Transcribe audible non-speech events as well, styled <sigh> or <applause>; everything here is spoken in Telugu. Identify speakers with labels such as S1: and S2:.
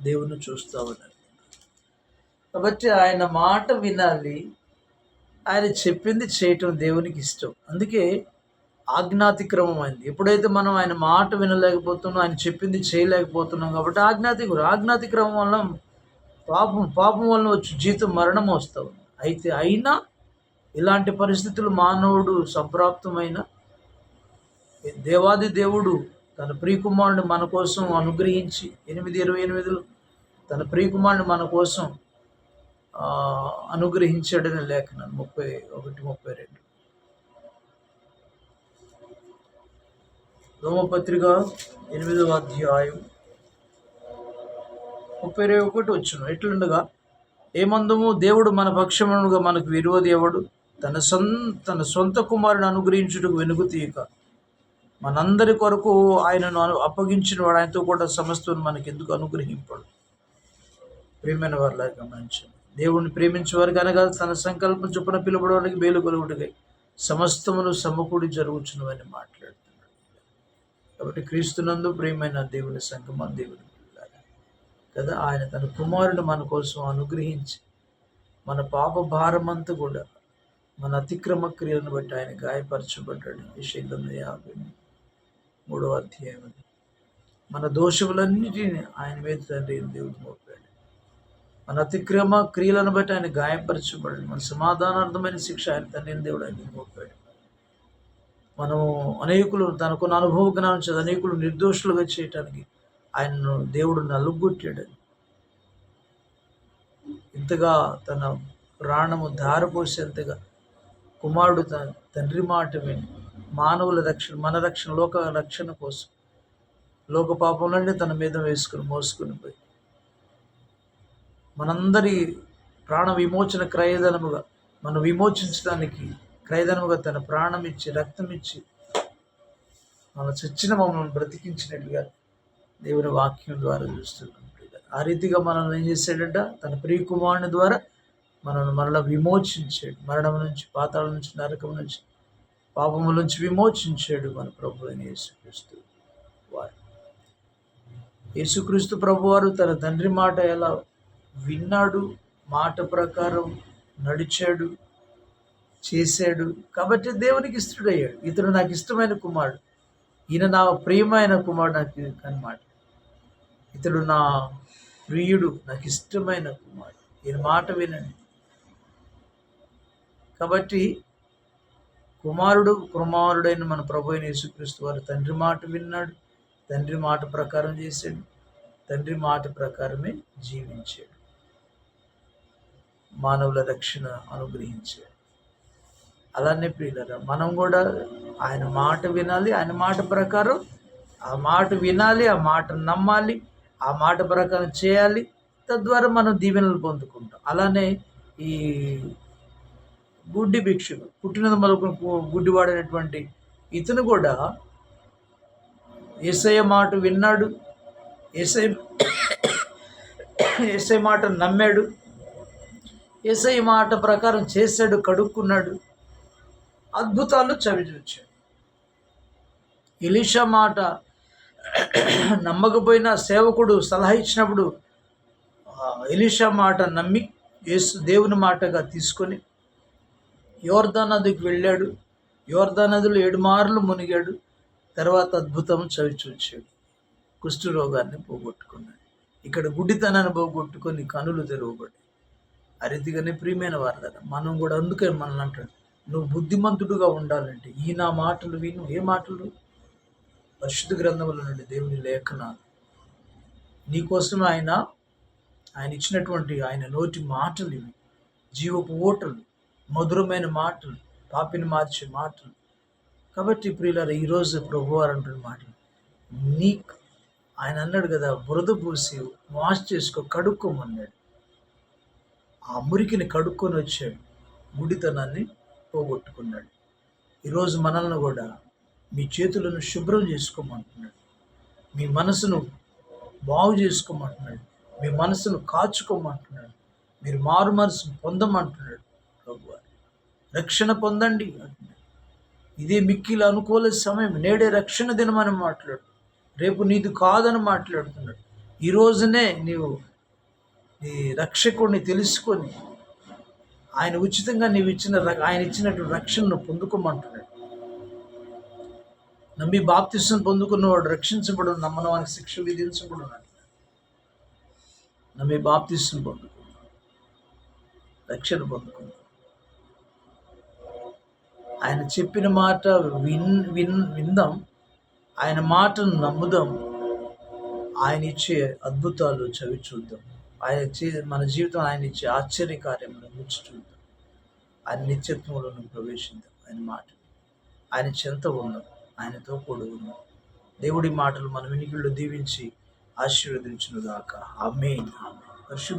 S1: దేవుని చూస్తూ ఉన్నారు కాబట్టి ఆయన మాట వినాలి. ఆయన చెప్పింది చేయటం దేవునికి ఇష్టం. అందుకే ఆజ్ఞాతిక్రమం అయింది. ఎప్పుడైతే మనం ఆయన మాట వినలేకపోతున్నాం ఆయన చెప్పింది చేయలేకపోతున్నాం కాబట్టి ఆజ్ఞాతిక్రమం ఆజ్ఞాతిక్రమం వల్ల పాపం పాపం వలన వచ్చి జీతం మరణం వస్తావు. అయితే అయినా ఇలాంటి పరిస్థితులు మానవుడు సంప్రాప్తమైన దేవాది దేవుడు తన ప్రియకుమారుని మన కోసం అనుగ్రహించి ఎనిమిది ఇరవై ఎనిమిదిలో తన ప్రియకుమారుని మన కోసం అనుగ్రహించాడని లేఖనం ముప్పై ఒకటి ముప్పై రెండు. రోమపత్రిక ఎనిమిదవ అధ్యాయం ముప్పై ఇరవై ఒకటి వచ్చును. ఎట్లుండగా? ఏమందము దేవుడు మన పక్షమునుగా మనకు విరోధి ఎవడు? తన సొంత తన సొంత కుమారుని అనుగ్రహించుటకు వెనుకు తీయక మనందరి కొరకు ఆయనను అప్పగించిన వాడు ఆయనతో కూడా సమస్తను మనకి ఎందుకు అనుగ్రహింపడు. ప్రేమైన వారిలా గమనించండి. దేవుణ్ణి ప్రేమించేవారు కనుక తన సంకల్పం చొప్పున పిలువడానికి మేలు సమస్తమును సమకూడి జరుగుచున్నవని మాట్లాడుతున్నాడు. కాబట్టి క్రీస్తునందు ప్రేమైన దేవుని సంగమా దేవుని కదా? ఆయన తన కుమారుడు మన కోసం అనుగ్రహించి మన పాప భారమంతా కూడా మన అతిక్రమ క్రియలను బట్టి ఆయన గాయపరచబడ్డాడు. విషయంలో యాభై మూడవ అధ్యాయం అది. మన దోషములన్నిటిని ఆయన మీద తండ్రి దేవుడు మోపాడు. మన అతిక్రమ క్రియలను బట్టి ఆయన గాయపరచబడి మన సమాధానార్థమైన శిక్ష ఆయన తండ్రి దేవుడు ఆయన మోపాడు. మనము అనేకులు తనకున్న అనుభవ జ్ఞానం చేత అనేకులు నిర్దోషులుగా చేయటానికి ఆయనను దేవుడు నలుగొట్టాడు ఇంతగా తన ప్రాణము ధారపోసేంతగా కుమారుడు తన తండ్రి మాట విని మానవుల రక్షణ మన రక్షణ లోక రక్షణ కోసం. లోక పాపములన్నీ తన మీద వేసుకుని మోసుకుని పోయి. మనందరి ప్రాణ విమోచన క్రయధనముగా మనం విమోచించడానికి క్రయధనముగా తన ప్రాణం ఇచ్చి రక్తం ఇచ్చి మన చచ్చిన మమ్మల్ని బ్రతికించినట్లుగా దేవుని వాక్యం ద్వారా చూస్తున్నాం ఆ రీతిగా మనల్ని ఏం చేశాడట? తన ప్రియకుమారుని ద్వారా మనల్ని మరలా విమోచించాడు. మరణం నుంచి పాతాళం నుంచి నరకం నుంచి పాపముల నుంచి విమోచించాడు మన ప్రభు అయిన యేసుక్రీస్తు వారు. యేసుక్రీస్తు ప్రభు వారు తన తండ్రి మాట ఎలా విన్నాడు మాట ప్రకారం నడిచాడు చేశాడు కాబట్టి దేవునికి ఇష్టడయ్యాడు. ఇతడు నాకు ఇష్టమైన కుమారుడు. ఈయన నా ప్రియమైన కుమారుడు నాకు అనమాట ఇతడు నా ప్రియుడు నాకు ఇష్టమైన కుమారుడు. ఈయన మాట వినండి. కాబట్టి కుమారుడు కుమారుడైన మన ప్రభు అయిన యేసుక్రీస్తు వారు తండ్రి మాట విన్నాడు. తండ్రి మాట ప్రకారం చేశాడు. తండ్రి మాట ప్రకారమే జీవించాడు. మానవుల రక్షణ అనుగ్రహించాడు. అలానే ప్రియులరా మనం కూడా ఆయన మాట వినాలి ఆయన మాట ప్రకారం ఆ మాట వినాలి ఆ మాట నమ్మాలి ఆ మాట ప్రకారం చేయాలి. తద్వారా మనం దీవెనలు పొందుకుంటాం. అలానే ఈ గుడ్డి భిక్షుడు పుట్టినది మొదలుకొని గుడ్డివాడైనటువంటి ఇతను కూడా ఏసయ్య మాట విన్నాడు ఏసై <coughs> ఎస్ఐ మాట నమ్మాడు ఎస్ఐ మాట ప్రకారం చేశాడు కడుక్కున్నాడు అద్భుతాలు చవిచూచాడు ఎలీషా మాట <coughs> నమ్మకపోయినా సేవకుడు సలహా ఇచ్చినప్పుడు ఆ ఎలీషా మాట నమ్మి యేసు దేవుని మాటగా తీసుకొని యోర్దా నదికి వెళ్ళాడు. యోర్దా నదిలో ఏడు మార్లు మునిగాడు. తర్వాత అద్భుతం చవి చూచాడు కుష్ఠు రోగాన్ని పోగొట్టుకున్నాడు. ఇక్కడ గుడ్డితనాన్ని పోగొట్టుకొని కనులు తెరవబడి ఆ రీతిగానే ప్రియమైన వారు మనం కూడా అందుకే మనల్ని అంటాడు. నువ్వు బుద్ధిమంతుడుగా ఉండాలంటే ఈ నా మాటలు విను. ఏ మాటలు? పరిశుద్ధ గ్రంథముల నుండి దేవుని లేఖనాలు. నీకోసం ఆయన ఆయన ఇచ్చినటువంటి ఆయన నోటి మాటలు ఇవి. జీవపు ఓటలు. మధురమైన మాటలు పాపిని మార్చే మాటలు. కాబట్టి ప్రియులారు ఈరోజు ప్రభువారు అంటున్న మాటలు నీకు ఆయన అన్నాడు కదా బురద పూసి వాష్ చేసుకో కడుక్కోమన్నాడు. ఆ మురికిని కడుక్కొని వచ్చాడు. గుడితనాన్ని పోగొట్టుకున్నాడు. ఈరోజు మనల్ని కూడా మీ చేతులను శుభ్రం చేసుకోమంటున్నాడు. మీ మనసును బాగు చేసుకోమంటున్నాడు. మీ మనసును కాచుకోమంటున్నాడు. మీరు మారు మనసు పొందమంటున్నాడు. రక్షణ పొందండి. ఇదే మిక్కిలు అనుకోలే సమయం. నేడే రక్షణ దినమని మాట్లాడు. రేపు నీది కాదని మాట్లాడుతున్నాడు. ఈ రోజునే నీవు నీ రక్షకుడిని తెలుసుకొని ఆయన ఉచితంగా నీవు ఇచ్చిన ర- ఆయన ఇచ్చినటువంటి రక్షణను పొందుకోమంటున్నాడు. నమ్మి బాప్తిసం పొందుకున్నవాడు రక్షించబడు నమ్మని వానికి శిక్ష విధించబడు నమ్మి బాప్తిసం పొందుకున్నాడు. రక్షణ పొందుకున్నాడు. ఆయన చెప్పిన మాట విన్ విన్ విందాం. ఆయన మాటను నమ్ముదాం. ఆయన ఇచ్చే అద్భుతాలు చవి చూద్దాం. ఆయన చే- మన జీవితం ఆయన ఇచ్చే ఆశ్చర్య కార్యములను రుచి చూద్దాం. ఆయన నిత్యత్వంలో ప్రవేశిద్దాం. ఆయన మాట ఆయన చెంత ఉన్నాం ఆయనతో కూడి ఉన్నాం. దేవుడి మాటలు మన వినికిళ్ళు దీవించి ఆశీర్వదించునుగాక. ఆమె పరిశుద్ధ